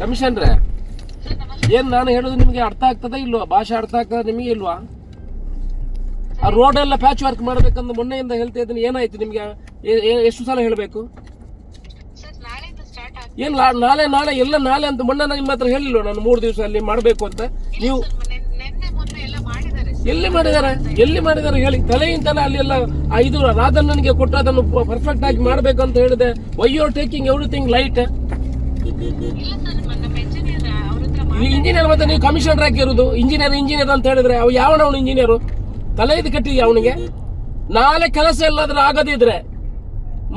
ಕಮಿಷನ್ರೆ ಏನ್ ನಾನು ಹೇಳೋದು ನಿಮಗೆ ಅರ್ಥ ಆಗ್ತದ ಇಲ್ವಾ? ಭಾಷೆ ಅರ್ಥ ಆಗ್ತದ ನಿಮಗೆ ಇಲ್ವಾ? ಆ ರೋಡ್ ಎಲ್ಲ ಪ್ಯಾಚ್ ವರ್ಕ್ ಮಾಡ್ಬೇಕಂತ ಮೊನ್ನೆಯಿಂದ ಹೇಳ್ತಾ ಇದ್ದೀನಿ ಏನಾಯ್ತು ನಿಮ್ಗೆ? ಎಷ್ಟು ಸಲ ಹೇಳಬೇಕು? ಏನ್ ನಾಳೆ ನಾಳೆ ಎಲ್ಲ ನಾಳೆ ಅಂತ ಮೊನ್ನೆ ನಾನು ನಿಮ್ಮ ಹತ್ರ ಹೇಳಿಲ್ವ? ನಾನು ಮೂರು ದಿವಸ ಅಲ್ಲಿ ಮಾಡಬೇಕು ಅಂತ. ನೀವು ಸರ್ ಮೊನ್ನೆ ನಿನ್ನೆ ಮೊನ್ನೆ ಎಲ್ಲ ಮಾಡಿದ್ದಾರೆ ಸರ್ ಎಲ್ಲಿ ಮಾಡಿದ್ದಾರೆ? ಎಲ್ಲಿ ಮಾಡಿದ್ದಾರೆ ಹೇಳಿ? ತಲೆಯಿಂದಲೇ ಅಲ್ಲಿ ಎಲ್ಲ ಐದು ಇದು ರಾಧಣ್ಣನಿಗೆ ಕೊಟ್ಟು ಅದನ್ನು ಪರ್ಫೆಕ್ಟ್ ಆಗಿ ಮಾಡಬೇಕು ಅಂತ ಹೇಳಿದೆ. Why you taking everything light engineer ಮತ್ತೆ ನೀವು ಕಮಿಷನರ್ ಹಾಕಿರೋದು ಇಂಜಿನಿಯರ್ ಇಂಜಿನಿಯರ್ ಅಂತ ಹೇಳಿದ್ರೆ ಅವ್ ಯಾವನ ಅವನು ಇಂಜಿನಿಯರು ತಲೆ ಇದು ಕಟ್ಟಿದ್ಯಾ ಅವನಿಗೆ ನಾಳೆ ಕೆಲಸ ಎಲ್ಲಾದ್ರೂ ಆಗದಿದ್ರೆ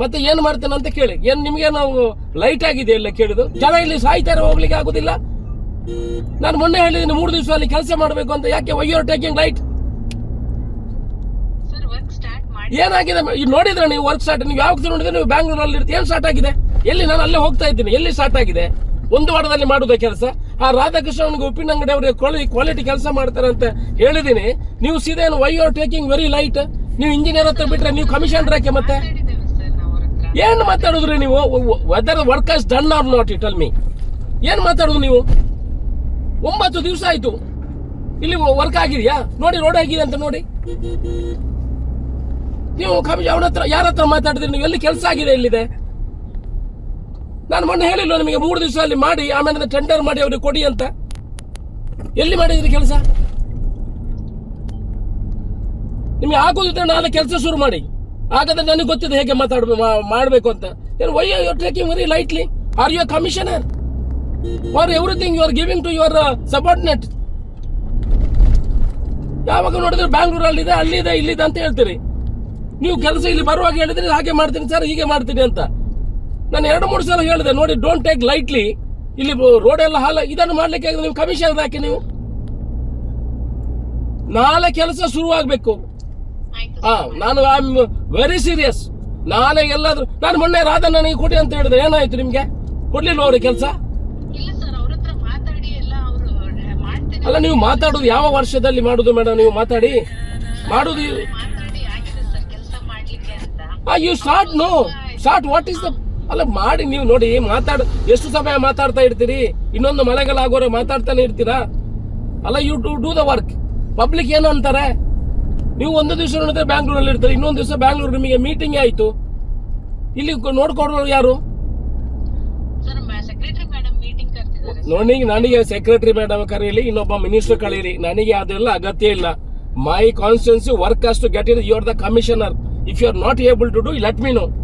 ಮತ್ತೆ ಏನ್ ಮಾಡ್ತಾನೆ ಅಂತ ಕೇಳಿ. ಏನ್ ನಿಮ್ಗೆ ನಾವು ಲೈಟ್ ಆಗಿದೆ ಎಲ್ಲ ಕೇಳಿದು ಜನ ಇಲ್ಲಿ ಸಾಯ್ತಾರೆ ಹೋಗ್ಲಿಕ್ಕೆ ಆಗುದಿಲ್ಲ. ನಾನು ಮೊನ್ನೆ ಹೇಳಿದ್ದೀನಿ ಮೂರು ದಿವಸ ಅಲ್ಲಿ ಕೆಲಸ ಮಾಡಬೇಕು ಅಂತ. ಯಾಕೆ? ವೈ ಆರ್ ಟೇಕಿಂಗ್ ಲೈಟ್ ಏನಾಗಿದೆ? ನೋಡಿದ್ರೆ ನೀವು ವರ್ಕ್ ಸ್ಟಾರ್ಟ್ ನೀವು ಯಾವಾಗ ನೋಡಿದ್ರೆ ನೀವು ಬ್ಯಾಂಗ್ಳೂರಲ್ಲಿ ಇರ್ತೀವಿ ಏನ್ ಸ್ಟಾರ್ಟ್ ಆಗಿದೆ? ಎಲ್ಲಿ ನಾನು ಅಲ್ಲೇ ಹೋಗ್ತಾ ಇದ್ದೀನಿ. ಎಲ್ಲಿ ಸ್ಟಾರ್ಟ್ ಆಗಿದೆ? ಒಂದು ವಾರದಲ್ಲಿ ಮಾಡುದ ಕೆಲಸ? ಆ ರಾಧಾಕೃಷ್ಣ ಅವನಿಗೆ ಉಪ್ಪಿನಂಗಡಿ ಅವರಿಗೆ ಕ್ವಾಲಿಟಿ ಕೆಲಸ ಮಾಡ್ತಾರೆ ಅಂತ ಹೇಳಿದೀನಿ ನೀವು ಸೀದಾ why are taking very light ನೀವು ಇಂಜಿನಿಯರ್ ಹತ್ರ ಬಿಟ್ರೆ ನೀವು ಕಮಿಷನ್ ಯಾಕೆ ಮತ್ತೆ? ಏನು ಮಾತಾಡಿದ್ರಿ ನೀವು? Whether work has done or not it all me ಏನ್ ಮಾತಾಡುದು ನೀವು? ಒಂಬತ್ತು ದಿವಸ ಆಯ್ತು. ಇಲ್ಲಿ ವರ್ಕ್ ಆಗಿದೆಯಾ? ನೋಡಿ ರೋಡ್ ಆಗಿದೆ ಅಂತ ನೋಡಿ. ನೀವು ಕಮಿಷನ್ ಅವನ ಹತ್ರ ಯಾರ ಹತ್ರ ಮಾತಾಡಿದ್ರಿ? ನೀವು ಎಲ್ಲಿ ಕೆಲಸ ಆಗಿದೆ ಎಲ್ಲಿದೆ? ನಾನು ಮೊನ್ನೆ ಹೇಳಿಲ್ಲ ನಿಮಗೆ, ಮೂರು ದಿವಸ ಅಲ್ಲಿ ಮಾಡಿ, ಆಮೇಲೆ ಟೆಂಡರ್ ಮಾಡಿ ಅವ್ರಿಗೆ ಕೊಡಿ ಅಂತ. ಎಲ್ಲಿ ಮಾಡಿದ್ರಿ ಕೆಲಸ? ನಿಮಗೆ ಆಗೋದಿದ್ರೆ ನಾನು ಕೆಲಸ ಶುರು ಮಾಡಿ. ಹಾಗಾದ್ರೆ ನನಗೆ ಗೊತ್ತಿದೆ ಹೇಗೆ ಮಾತಾಡ್ಬೇಕು ಮಾಡಬೇಕು ಅಂತ. ಏನು why you taking very lightly are you commissioner are everything you are giving to your subordinate ಯಾವಾಗ ನೋಡಿದ್ರೆ ಬ್ಯಾಂಗ್ಳೂರಲ್ಲಿ ಅಲ್ಲಿದೆ ಇಲ್ಲಿದೆ ಅಂತ ಹೇಳ್ತೀರಿ. ನೀವು ಕೆಲಸ ಇಲ್ಲಿ ಬರುವಾಗ ಹೇಳಿದ್ರೆ ಹಾಗೆ ಮಾಡ್ತೀನಿ ಸರ್ ಹೀಗೆ ಮಾಡ್ತೀನಿ ಅಂತ. ನಾನು ಎರಡು ಮೂರು ಸಲ ಹೇಳಿದೆ ನೋಡಿ ಡೋಂಟ್ ಟೇಕ್ ಲೈಟ್ಲಿ ಇಲ್ಲಿ ರೋಡ್ ಎಲ್ಲ ಹಾಲ ಇದನ್ನು ಮಾಡ್ಲಿಕ್ಕೆ ನೀವು ಕಮಿಷನ್ ಹಾಕಿ ನೀವು? ನಾಳೆ ಕೆಲಸ ಶುರು ಆಗ್ಬೇಕು. ಹಾ ನಾನು ಐ ಆಮ್ ವೆರಿ ಸೀರಿಯಸ್ ನಾಳೆ ಎಲ್ಲಾದ್ರೂ ನಾನು ಮೊನ್ನೆ ರಾಧಣ್ಣನಿಗೆ ಕೊಡಿ ಅಂತ ಹೇಳಿದ್ರೆ ಏನಾಯ್ತು ನಿಮ್ಗೆ? ಕೊಡ್ಲಿಲ್ಲ ಅವ್ರಿಗೆ ಕೆಲಸ ಇಲ್ಲ ಸರ್ ಅವ್ರ ಹತ್ರ ಮಾತಾಡಿ ಎಲ್ಲ ಅವರು ಮಾಡ್ತೇನೆ ಅಲ್ಲ, ನೀವು ಮಾತಾಡೋದು ಯಾವ ವರ್ಷದಲ್ಲಿ ಮಾಡುದು ಮೇಡಮ್? ನೀವು ಮಾತಾಡಿ. ಮಾಡುದು you start no sort what is the ಅಲ್ಲ, ಮಾಡಿ ನೀವು ನೋಡಿ, ಮಾತಾಡ ಎಷ್ಟು ಸಮಯ ಮಾತಾಡ್ತಾ ಇರ್ತೀರಿ? ಇನ್ನೊಂದು ಮಳೆಗಾಲ ಮಾತಾಡ್ತಾನೆ ಇರ್ತೀರಾ? ಅಲ್ಲ you to do the work public ಏನು ಅಂತಾರೆ? ನೀವು ಒಂದು ದಿವಸ ನೋಡಿದ್ರೆ ಬ್ಯಾಂಗ್ಳೂರಲ್ಲಿ ಇರ್ತಾರೆ ಇನ್ನೊಂದು ದಿವಸ ಬ್ಯಾಂಗ್ಳೂರ್ ನಿಮಗೆ ಮೀಟಿಂಗ್ ಆಯಿತು. ಇಲ್ಲಿ ನೋಡ್ಕೊಡೋರು ಯಾರು ಸರ್ ಸೆಕ್ರೆಟರಿ ಮೇಡಮ್ ಮೀಟಿಂಗ್ ಕರ್ತಿದ್ದಾರೆ ನೋಡಿ, ನನಗೆ ಸೆಕ್ರೆಟರಿ ಮೇಡಮ್ ಕರೀಲಿ, ಇನ್ನೊಬ್ಬ ಮಿನಿಸ್ಟರ್ ಕಳೀರಿ ನನಗೆ ಅದೆಲ್ಲ ಅಗತ್ಯ ಇಲ್ಲ. ಮೈ ಕಾನ್ಸ್ಟಿಟ್ಯೂನ್ಸಿ ವರ್ಕ್ ಅಷ್ಟು get it you are the commissioner if you are not able to do let me know